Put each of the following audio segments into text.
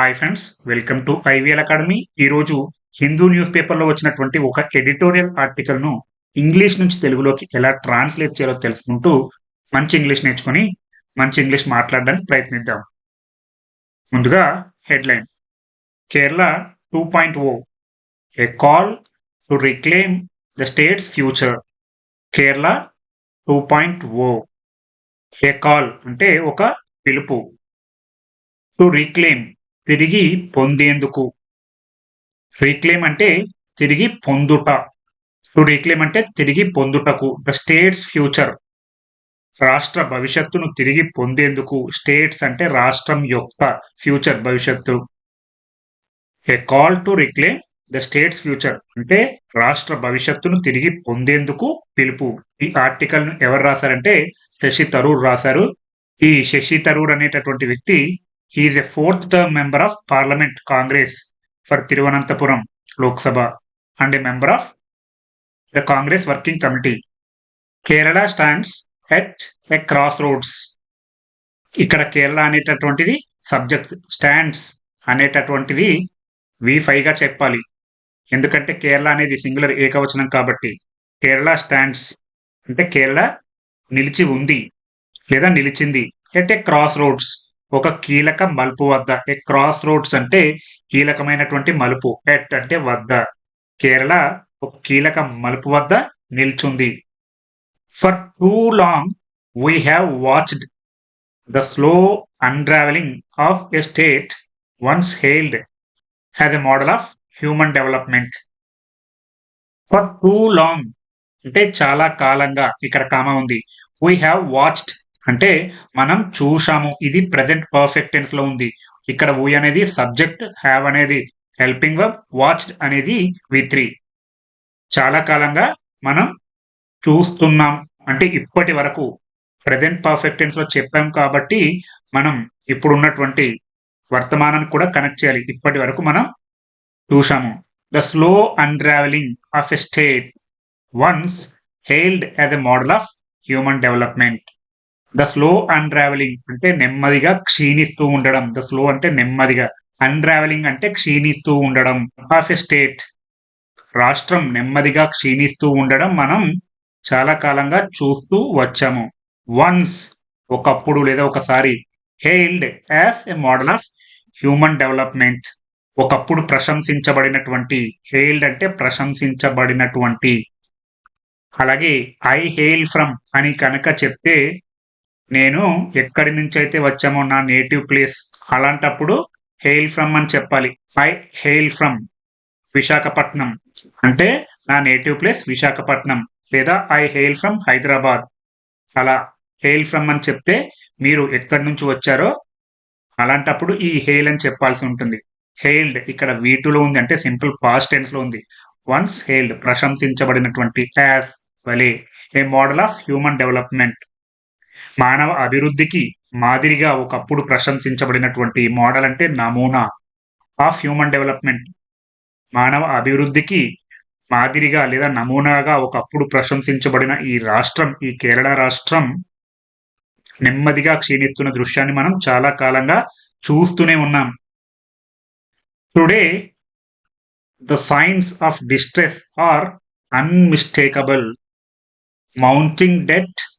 Hi friends welcome to IVL academy ఈరోజు Hindu news పేపర్లో వచ్చినటువంటి ఒక ఎడిటోరియల్ ఆర్టికల్ను ఇంగ్లీష్ నుంచి తెలుగులోకి ఎలా ట్రాన్స్లేట్ చేయాలో తెలుసుకుంటూ మంచి ఇంగ్లీష్ నేర్చుకొని మంచి ఇంగ్లీష్ మాట్లాడడానికి ప్రయత్నిద్దాం. ముందుగా headline Kerala two point O a call to reclaim the state's future Kerala two point O a call అంటే ఒక పిలుపు. టు రీక్లెయిమ్ తిరిగి పొందేందుకు? రీక్లెయిమ్ అంటే తిరిగి పొందుట. టు రీక్లెయిమ్ అంటే తిరిగి పొందుటకు. The state's future. రాష్ట్ర భవిష్యత్తును తిరిగి పొందేందుకు. స్టేట్స్ అంటే రాష్ట్రం యొక్క ఫ్యూచర్ భవిష్యత్తు. A call to reclaim the state's future అంటే రాష్ట్ర భవిష్యత్తును తిరిగి పొందేందుకు పిలుపు. ఈ ఆర్టికల్ను ఎవరు రాశారంటే శశి తరూర్ రాశారు. ఈ శశి తరూర్ అనేటటువంటి వ్యక్తి is a fourth term member of parliament Congress for Thiruvananthapuram Lok Sabha and a member of the Congress working committee Kerala stands at a cross roads ఇక్కడ కేరళ అనేటటువంటిది సబ్జెక్ట్ స్టాండ్స్ అనేటటువంటిది వి ఫైవ్గా చెప్పాలి. ఎందుకంటే కేరళ అనేది సింగులర్ ఏకవచనం కాబట్టి కేరళ స్టాండ్స్ అంటే కేరళ నిలిచి ఉంది లేదా నిలిచింది ఎట్ ఏ క్రాస్ రోడ్స్ ఒక కీలక మలుపు వద్ద ఏ క్రాస్ రోడ్స్ అంటే కీలకమైనటువంటి మలుపు ఎట్ అంటే వద్ద. కేరళ ఒక కీలక మలుపు వద్ద నిల్చుంది. For too long we have watched the slow unravelling of a state once hailed has a model of human development for too long అంటే చాలా కాలంగా ఇక్కడ కామ ఉంది. వీ హ్యావ్ వాచ్డ్ అంటే మనం చూశాము ఇది ప్రజెంట్ పర్ఫెక్ట్ టెన్స్లో ఉంది. ఇక్కడ వూ అనేది సబ్జెక్ట్ హ్యావ్ అనేది హెల్పింగ్ వర్బ్ వాచ్డ్ అనేది వి త్రీ చాలా కాలంగా మనం చూస్తున్నాం. అంటే ఇప్పటి వరకు ప్రజెంట్ పర్ఫెక్ట్ టెన్స్లో చెప్పాం కాబట్టి మనం ఇప్పుడు ఉన్నటువంటి వర్తమానాన్ని కూడా కనెక్ట్ చేయాలి. ఇప్పటి వరకు మనం చూశాము. The slow unravelling of a state once hailed as a model of human development the slow unravelling అంటే నెమ్మదిగా క్షీణిస్తూ ఉండడం. ద స్లో అంటే నెమ్మదిగా. అన్ట్రావెలింగ్ అంటే క్షీణిస్తూ ఉండడం. ఆఫ్ ఎ స్టేట్ రాష్ట్రం నెమ్మదిగా క్షీణిస్తూ ఉండడం మనం చాలా కాలంగా చూస్తూ వచ్చాము. వన్స్ ఒకప్పుడు లేదా ఒకసారి hailed as a model of human development ఒకప్పుడు ప్రశంసించబడినటువంటి హెయిల్డ్ అంటే ప్రశంసించబడినటువంటి. అలాగే ఐ హెయిల్ ఫ్రమ్ అని కనుక చెప్తే నేను ఎక్కడి నుంచి అయితే వచ్చామో నా నేటివ్ ప్లేస్ అలాంటప్పుడు హెయిల్ ఫ్రమ్ అని చెప్పాలి. I hail from Visakhapatnam. అంటే నా నేటివ్ ప్లేస్ విశాఖపట్నం. లేదా ఐ హెయిల్ ఫ్రమ్ హైదరాబాద్. అలా హెయిల్ ఫ్రమ్ అని చెప్తే మీరు ఎక్కడి నుంచి వచ్చారో అలాంటప్పుడు ఈ హెయిల్ అని చెప్పాల్సి ఉంటుంది. హెయిల్డ్ ఇక్కడ వీటులో ఉంది అంటే సింపుల్ పాస్ట్ టెన్స్లో ఉంది. వన్స్ హెయిల్డ్ ప్రశంసించబడినటువంటి యాజ్ వలే a model of human development మానవ అభివృద్ధికి మాదిరిగా ఒకప్పుడు ప్రశంసించబడినటువంటి మోడల్ అంటే నమూనా ఆఫ్ హ్యూమన్ డెవలప్మెంట్. మానవ అభివృద్ధికి మాదిరిగా లేదా నమూనాగా ఒకప్పుడు ప్రశంసించబడిన ఈ రాష్ట్రం ఈ కేరళ రాష్ట్రం నెమ్మదిగా క్షీణిస్తున్న దృశ్యాన్ని మనం చాలా కాలంగా చూస్తూనే ఉన్నాం. Today the signs of distress are unmistakable mounting debt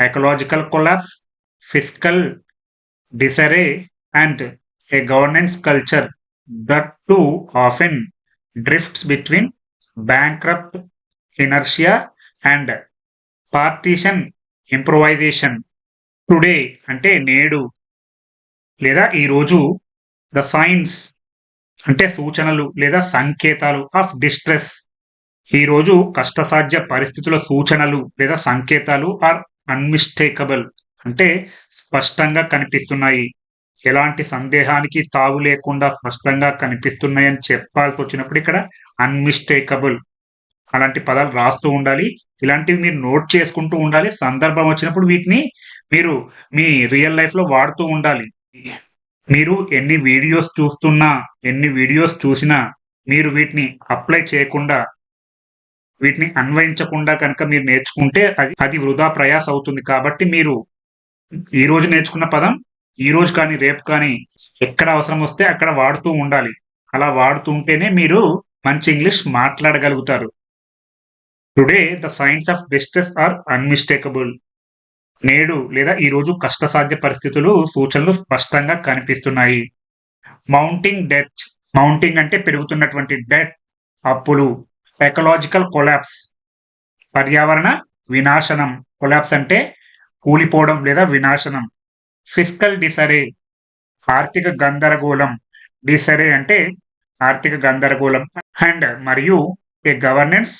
ecological collapse, fiscal disarray, and a governance culture that too often drifts between bankrupt inertia and partition improvisation. Today అంటే నేడు లేదా ఈరోజు ద సైన్స్ అంటే సూచనలు లేదా సంకేతాలు ఆఫ్ డిస్ట్రెస్ ఈరోజు కష్టసాధ్య పరిస్థితుల సూచనలు లేదా సంకేతాలు ఆర్ అన్మిస్టేకబుల్ అంటే స్పష్టంగా కనిపిస్తున్నాయి. ఎలాంటి సందేహానికి తావు లేకుండా స్పష్టంగా కనిపిస్తున్నాయని చెప్పాల్సి వచ్చినప్పుడు ఇక్కడ అన్మిస్టేకబుల్ అలాంటి పదాలు రాస్తూ ఉండాలి. ఇలాంటివి మీరు నోట్ చేసుకుంటూ ఉండాలి. సందర్భం వచ్చినప్పుడు వీటిని మీరు మీ రియల్ లైఫ్లో వాడుతూ ఉండాలి. మీరు ఎన్ని వీడియోస్ చూస్తున్నా ఎన్ని వీడియోస్ చూసినా మీరు వీటిని అప్లై చేయకుండా వీటిని అన్వయించకుండా కనుక మీరు నేర్చుకుంటే అది అది వృధా ప్రయాస అవుతుంది. కాబట్టి మీరు ఈ రోజు నేర్చుకున్న పదం ఈ రోజు కానీ రేపు కానీ ఎక్కడ అవసరం వస్తే అక్కడ వాడుతూ ఉండాలి. అలా వాడుతుంటేనే మీరు మంచి English మాట్లాడగలుగుతారు. Today the signs of distress are unmistakable నేడు లేదా ఈరోజు కష్టసాధ్య పరిస్థితులు సూచనలు స్పష్టంగా కనిపిస్తున్నాయి. మౌంటింగ్ డెత్ మౌంటింగ్ అంటే పెరుగుతున్నటువంటి డెత్ అప్పులు. ఎకలాజికల్ కొలాప్స్ పర్యావరణ వినాశనం. కొలాప్స్ అంటే కూలిపోవడం లేదా వినాశనం. ఫిజికల్ డిసరే ఆర్థిక గందరగోళం. డిసరే అంటే ఆర్థిక గందరగోళం. అండ్ మరియు a governance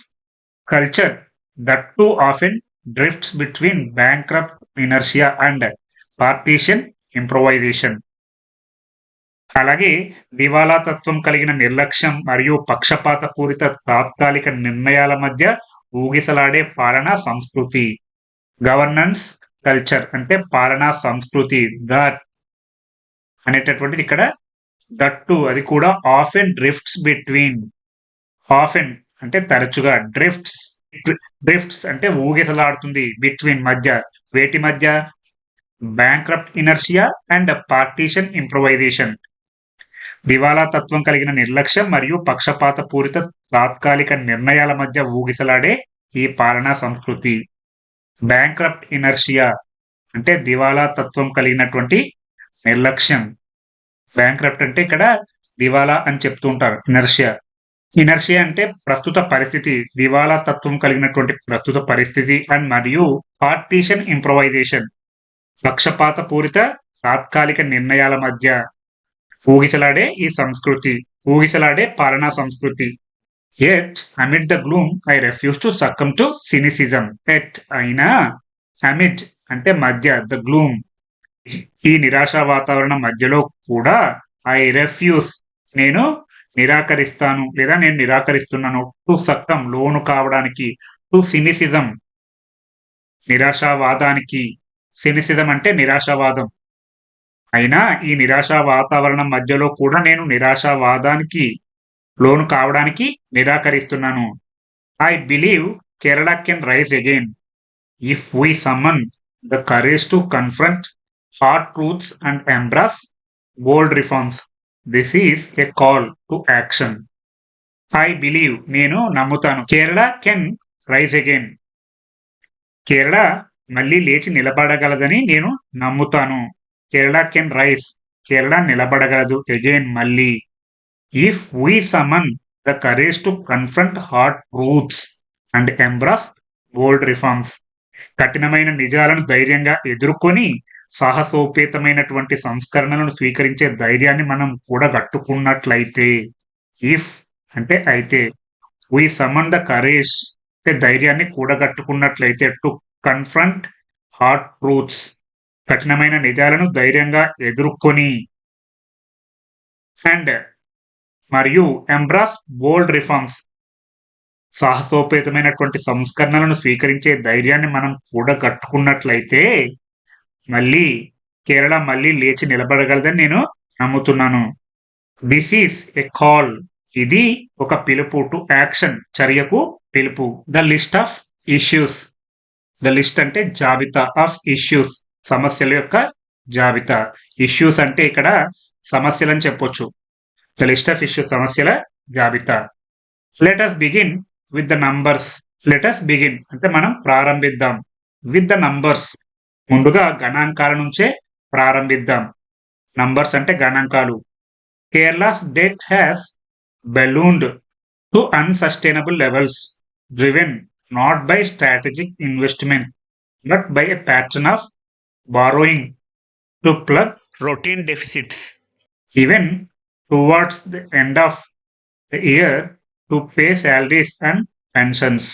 culture that too often drifts between bankrupt inertia and partition improvisation అలాగే దివాలాతత్వం కలిగిన నిర్లక్ష్యం మరియు పక్షపాత పూరిత తాత్కాలిక నిర్ణయాల మధ్య ఊగిసలాడే పాలనా సంస్కృతి. గవర్నెన్స్ కల్చర్ అంటే పాలనా సంస్కృతి దట్ అనేటటువంటిది ఇక్కడ దట్టు అది కూడా off and drifts between off and అంటే తరచుగా డ్రిఫ్ట్స్ డ్రిఫ్ట్స్ అంటే ఊగిసలాడుతుంది బిట్వీన్ మధ్య వేటి మధ్య. Bankrupt inertia and partition improvisation దివాలా తత్వం కలిగిన నిర్లక్ష్యం మరియు పక్షపాత పూరిత తాత్కాలిక నిర్ణయాల మధ్య ఊగిసలాడే ఈ పాలనా సంస్కృతి. బ్యాంక్రప్ట్ ఇనర్షియా అంటే దివాలా తత్వం కలిగినటువంటి నిర్లక్ష్యం. బ్యాంక్రప్ట్ అంటే ఇక్కడ దివాలా అని చెప్తూ ఉంటారు ఇనర్షియా ఇనర్షియా అంటే ప్రస్తుత పరిస్థితి దివాలా తత్వం కలిగినటువంటి ప్రస్తుత పరిస్థితి అండ్ మరియు పార్టీషన్ ఇంప్రొవైజేషన్ పక్షపాత పూరిత తాత్కాలిక నిర్ణయాల మధ్య ఊగిసలాడే ఈ సంస్కృతి ఊగిసలాడే పాలనా సంస్కృతి. Yet amid the gloom I refuse to succumb to cynicism yet అయినా అమిడ్ అంటే మధ్య ద గ్లూమ్ ఈ నిరాశ వాతావరణం మధ్యలో కూడా ఐ రెఫ్యూజ్ నేను నిరాకరిస్తాను లేదా నేను నిరాకరిస్తున్నాను. టు సక్కం లోను కావడానికి టు సినిసిజం నిరాశావాదానికి. సినిసిజం అంటే నిరాశావాదం. అయినా ఈ నిరాశా వాతావరణం మధ్యలో కూడా నేను నిరాశావాదానికి లోను కావడానికి నిరాకరిస్తున్నాను. I believe Kerala can rise again if we summon the courage to confront hard truths and embrace bold reforms this is a call to action I believe నేను నమ్ముతాను. Kerala can rise again Kerala మళ్ళీ లేచి నిలబడగలదని నేను నమ్ముతాను. Kerala can rise Kerala నిలబడగలదు. Again మళ్ళీ. If we summon the courage to confront hard truths and embrace bold reforms కఠినమైన నిజాలను ధైర్యంగా ఎదుర్కొని సాహసోపేతమైనటువంటి సంస్కరణలను స్వీకరించే ధైర్యాన్ని మనం కూడా గట్టుకున్నట్లయితే ఇఫ్ అంటే అయితే వీ సమన్ ద కరేజ్ అంటే ధైర్యాన్ని కూడగట్టుకున్నట్లయితే టు కన్ఫ్రంట్ హార్ట్ ట్రూత్స్ కఠినమైన నిజాలను ధైర్యంగా ఎదుర్కొని. అండ్ మరియు ఎంబ్రాస్ బోల్డ్ రిఫార్మ్స్ సాహసోపేతమైనటువంటి సంస్కరణలను స్వీకరించే ధైర్యాన్ని మనం కూడా కట్టుకున్నట్లయితే మళ్ళీ కేరళ మళ్ళీ లేచి నిలబడగలదని నేను నమ్ముతున్నాను. దిస్ ఈస్ ఎ కాల్ ఇది ఒక పిలుపు టు యాక్షన్ చర్యకు పిలుపు. The list of issues the list అంటే జాబితా ఆఫ్ ఇష్యూస్ సమస్యల యొక్క జాబితా. ఇష్యూస్ అంటే ఇక్కడ సమస్యలు అని చెప్పొచ్చు. ద లిస్ట్ ఆఫ్ ఇష్యూస్ సమస్యల జాబితా. Let's begin with the numbers let's begin అంటే మనం ప్రారంభిద్దాం. విత్ ద నంబర్స్ ముందుగా గణాంకాల నుంచే ప్రారంభిద్దాం. నంబర్స్ అంటే గణాంకాలు. Kerala's debt has ballooned to unsustainable levels driven not by strategic investment but by a pattern of borrowing to plug routine deficits. Even towards the end of the year to pay salaries and pensions.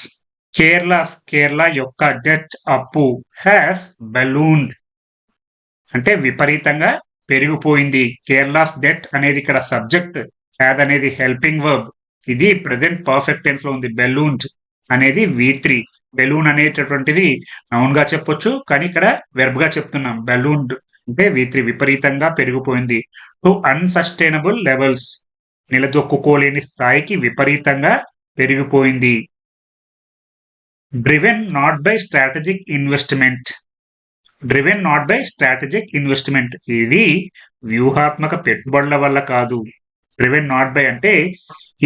Kerala Kerala యొక్క debt అప్పు has ballooned అంటే విపరీతంగా పెరిగిపోయింది. Kerala's debt అనేది ఇక్కడ subject had అనేది helping verb ఇది present perfect టెన్స్లో ఉంది. బెలూన్డ్ అనేది వి త్రీ బెలూన్ అనేటటువంటిది నౌన్గా చెప్పొచ్చు కానీ ఇక్కడ వెర్బ్గా చెప్తున్నాం. బెలూన్ అంటే వి త్రీ విపరీతంగా పెరిగిపోయింది. టు అన్సస్టైనబుల్ లెవెల్స్ నిలదొక్కుకోలేని స్థాయికి విపరీతంగా పెరిగిపోయింది. Driven not by strategic investment. Driven not by strategic investment. ఇది వ్యూహాత్మక పెట్టుబడుల వల్ల కాదు. డ్రివెన్ నాట్ బై అంటే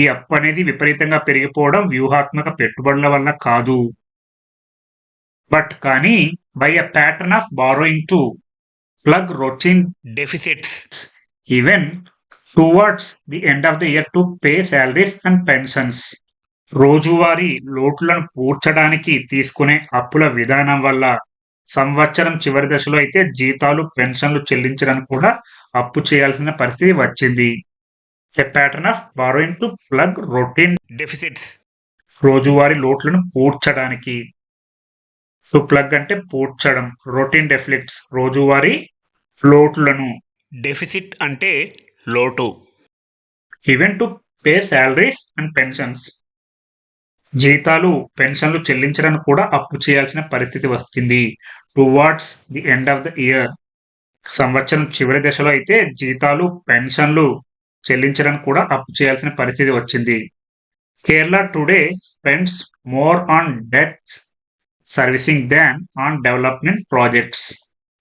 ఈ అప్పు అనేది విపరీతంగా పెరిగిపోవడం వ్యూహాత్మక పెట్టుబడుల వల్ల కాదు. బట్ కానీ by a pattern of borrowing to plug routine deficits even towards the end of the year to pay salaries and pensions రోజువారీ లోట్లను పూడ్చడానికి తీసుకునే అప్పుల విధానం వల్ల సంవత్సరం చివరి దశలో అయితే జీతాలు పెన్షన్లు చెల్లించడానికి కూడా అప్పు చేయాల్సిన పరిస్థితి వచ్చింది. A pattern of borrowing to plug routine deficits రోజువారీ లోట్లను పూడ్చడానికి టు ప్లగ్ అంటే పూడ్చడం రొటీన్ డెఫిసిట్స్ రోజువారీ లోట్లను డెఫిసిట్ అంటే లోటు. Even to pay salaries and pensions జీతాలు పెన్షన్లు చెల్లించడానికి కూడా అప్పు చేయాల్సిన పరిస్థితి వస్తుంది. Towards the end of the year సంవత్సరం చివరి దశలో అయితే జీతాలు పెన్షన్లు చెల్లించడానికి కూడా అప్పు చేయాల్సిన పరిస్థితి వచ్చింది. Kerala today spends more on debts servicing than on development projects.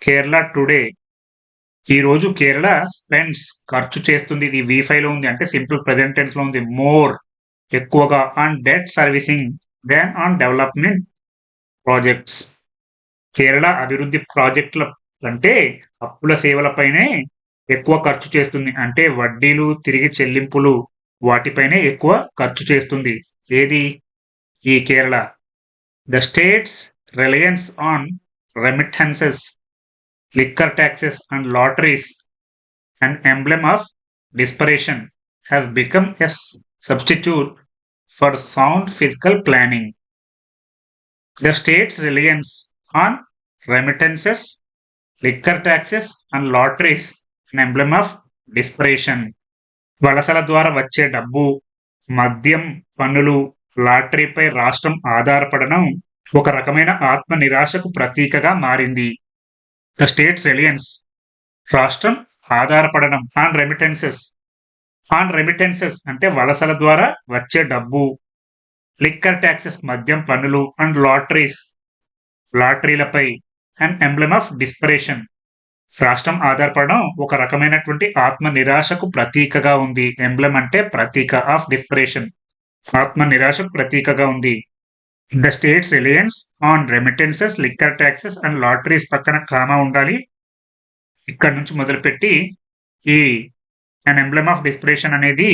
Kerala today. ఈరోజు కేరళ స్పెండ్స్ ఖర్చు చేస్తుంది ఇది వీఫైలో ఉంది అంటే సింపుల్ ప్రెజెంటెన్స్లో లో ఉంది. మోర్ ఎక్కువగా on debt servicing than on development projects Kerala అభివృద్ధి ప్రాజెక్టుల అంటే అప్పుల సేవలపైనే ఎక్కువ ఖర్చు చేస్తుంది. అంటే వడ్డీలు తిరిగి చెల్లింపులు వాటిపైనే ఎక్కువ ఖర్చు చేస్తుంది. ఏది? ఈ Kerala. The states reliance on remittances liquor taxes and lotteries an emblem of desperation has become a s- substitute for sound physical planning. The state's reliance on remittances, liquor taxes, and lotteries, an emblem of desperation. వలసల ద్వారా వచ్చే డబ్బు మద్యం పన్నులు లాటరీపై రాష్ట్రం ఆధారపడడం ఒక రకమైన ఆత్మ నిరాశకు ప్రతీకగా మారింది. The state's reliance. రాష్ట్రం ఆధారపడడం. On remittances. ఆన్ రెమిటెన్సెస్ అంటే వలసల ద్వారా వచ్చే డబ్బు. లిక్కర్ ట్యాక్సెస్ మద్యం పన్నులు అండ్ లాటరీస్. లాటరీలపై అండ్ ఎంబ్లెమ్ ఆఫ్ డిస్పరేషన్ రాష్ట్రం ఆధారపడడం ఒక రకమైనటువంటి ఆత్మ నిరాశకు ప్రతీకగా ఉంది. ఎంబ్లెమ్ అంటే ప్రతీక ఆఫ్ డిస్పరేషన్ ఆత్మ నిరాశకు ప్రతీకగా ఉంది. The state's reliance on remittances liquor taxes and lotteries పక్కన కామా ఉండాలి. ఇక్కడ నుంచి మొదలుపెట్టి ఈ అండ్ ఎంబ్లమ్ ఆఫ్ డిస్పిరేషన్ అనేది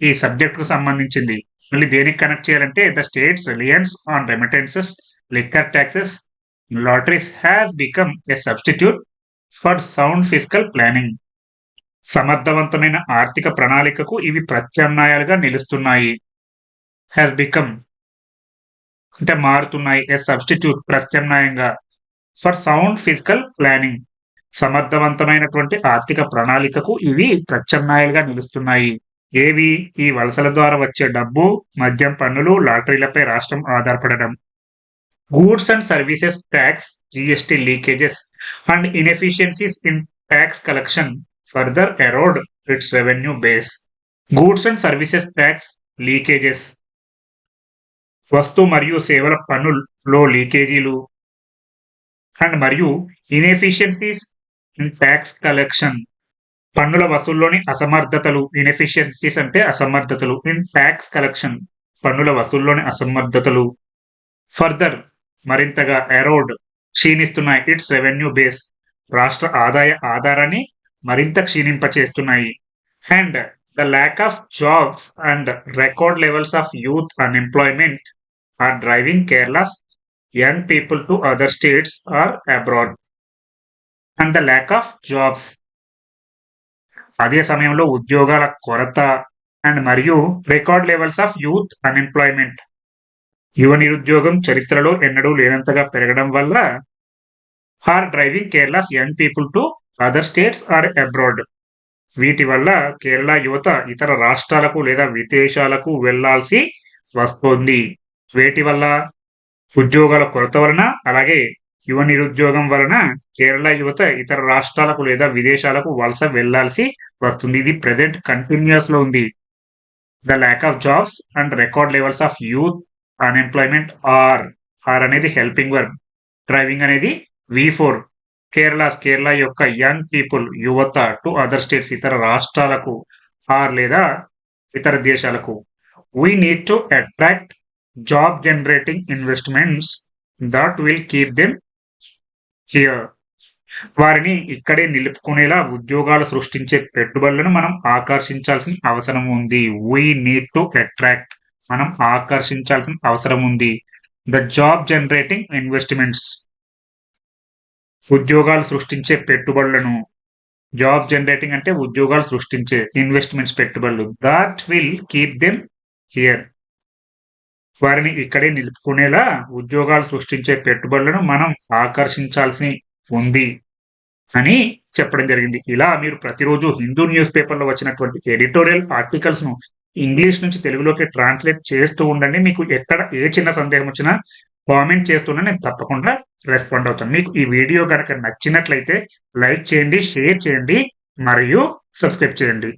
ఈ సబ్జెక్ట్కు సంబంధించింది. మళ్ళీ దేనికి కనెక్ట్ చేయాలంటే the state's reliance on remittances liquor taxes lotteries has become a substitute for sound physical planning సమర్థవంతమైన ఆర్థిక ప్రణాళికకు ఇవి ప్రత్యామ్నాయాలుగా నిలుస్తున్నాయి. హ్యాస్ బికమ్ అంటే మారుతున్నాయి ఏ సబ్స్టిట్యూట్ ప్రత్యామ్నాయంగా ఫర్ సౌండ్ ఫిజికల్ ప్లానింగ్ సమర్థవంతమైనటువంటి ఆర్థిక ప్రణాళికకు ఇవి ప్రత్యామ్నాయాలుగా నిలుస్తున్నాయి. ఏవి? ఈ వలసల ద్వారా వచ్చే డబ్బు మద్యం పన్నులు లాటరీలపై రాష్ట్రం ఆధారపడడం. Goods and services tax GST leakages and inefficiencies in tax collection further erode its revenue base goods and services tax leakages వస్తు మరియు సేవల పన్నులో లీకేజీలు. అండ్ మరియు ఇన్ఎఫిషియన్సీస్ ఇన్ ట్యాక్స్ కలెక్షన్ పన్నుల వసూల్లోని అసమర్థతలు. ఇన్ఎఫిషియన్సీస్ అంటే అసమర్థతలు. ఇన్ ట్యాక్స్ కలెక్షన్ పన్నుల వసూల్లోని అసమర్థతలు. ఫర్దర్ మరింతగా ఎరోడ్ క్షీణిస్తున్నాయి. ఇట్స్ రెవెన్యూ బేస్ రాష్ట్ర ఆదాయ ఆధారాన్ని మరింత క్షీణింపచేస్తున్నాయి. And the lack of jobs and record levels of youth unemployment are driving Kerala's young people to other states or abroad and the lack of jobs అదే సమయంలో ఉద్యోగాల కొరత అండ్ మరియు record levels of youth unemployment యువ నిరుద్యోగం చరిత్రలో ఎన్నడూ లేనంతగా పెరగడం వల్ల are driving Kerala's young people to other states or abroad వీటి వల్ల కేరళ యువత ఇతర రాష్ట్రాలకు లేదా విదేశాలకు వెళ్ళాల్సి వస్తుంది. వేటి వల్ల ఉద్యోగాల కొరత వలన అలాగే యువ నిరుద్యోగం వలన కేరళ యువత ఇతర రాష్ట్రాలకు లేదా విదేశాలకు వలస వెళ్ళాల్సి వస్తుంది. ఇది ప్రజెంట్ కంటిన్యూస్లో ఉంది. The lack of jobs and record levels of youth unemployment are are అనేది హెల్పింగ్ వర్క్ డ్రైవింగ్ అనేది వి ఫోర్ కేరళ కేరళ యొక్క యంగ్ పీపుల్ యువత టు అదర్ స్టేట్స్ ఇతర రాష్ట్రాలకు ఆర్ లేదా ఇతర దేశాలకు. We need to attract job generating investments that will keep them here వారిని ఇక్కడే నిలుపుకునేలా ఉద్యోగాలు సృష్టించే పెట్టుబడులను మనం ఆకర్షించాల్సిన అవసరం ఉంది. వీ నీడ్ టు అట్రాక్ట్ మనం ఆకర్షించాల్సిన అవసరం ఉంది. ద జాబ్ జనరేటింగ్ ఇన్వెస్ట్మెంట్స్ ఉద్యోగాలు సృష్టించే పెట్టుబడులను. జాబ్ జనరేటింగ్ అంటే ఉద్యోగాలు సృష్టించే ఇన్వెస్ట్మెంట్స్ పెట్టుబడులు. That will keep them here వారిని ఇక్కడే నిలుపుకునేలా ఉద్యోగాలు సృష్టించే పెట్టుబడులను మనం ఆకర్షించాల్సి ఉంది అని చెప్పడం జరిగింది. ఇలా మీరు ప్రతిరోజు హిందూ న్యూస్ పేపర్లో వచ్చినటువంటి ఎడిటోరియల్ ఆర్టికల్స్ను ఇంగ్లీష్ నుంచి తెలుగులోకి ట్రాన్స్లేట్ చేస్తూ ఉండండి. మీకు ఎక్కడ ఏ చిన్న సందేహం వచ్చినా కామెంట్ చేస్తున్నా నేను తప్పకుండా రెస్పాండ్ అవుతాను. మీకు ఈ వీడియో కనుక నచ్చినట్లయితే లైక్ చేయండి షేర్ చేయండి మరియు సబ్స్క్రైబ్ చేయండి.